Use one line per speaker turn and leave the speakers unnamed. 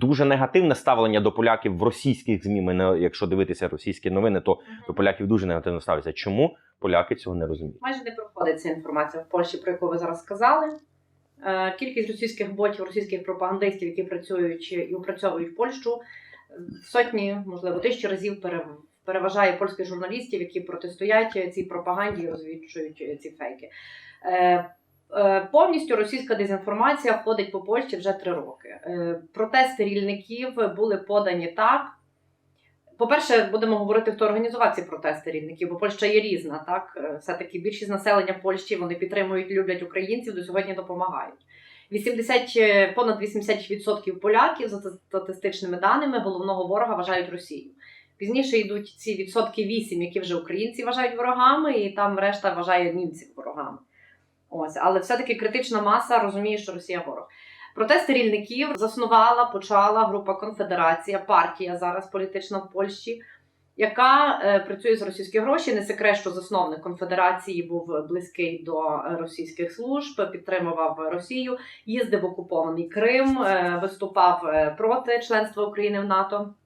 дуже негативне ставлення до поляків в російських змі. Ми не, якщо дивитися російські новини, то до поляків дуже негативно ставляться. Чому поляки цього не розуміють?
Майже не проходить ця інформація в Польщі, про яку ви зараз сказали. Е, Кількість російських ботів, російських пропагандистів, які працюють і опрацьовують Польщу, е, сотні, можливо, тисячі разів переважає польських журналістів, які протистоять цій пропаганді і розвідчують ці фейки. Е, Повністю російська дезінформація ходить по Польщі вже три роки. Е, Протести рільників були подані так. По-перше, будемо говорити, хто організував ці протести рівників, бо Польща є різна. Так Е, все-таки більшість населення Польщі вони підтримують, люблять українців, до сьогодні допомагають. 80, е, понад 80% поляків за статистичними даними головного ворога вважають Росію. Пізніше йдуть ці відсотки 8, які вже українці вважають ворогами, і там решта вважає німців ворогами. Ось, але все-таки критична маса розуміє, що Росія ворог. Протести рільників заснувала, почала група Конфедерація, партія зараз політична в Польщі, яка е, працює з російські гроші. Не секрет, що засновник конфедерації був близький до російських служб, підтримував Росію, їздив в окупований Крим, е, виступав е, проти членства України в НАТО.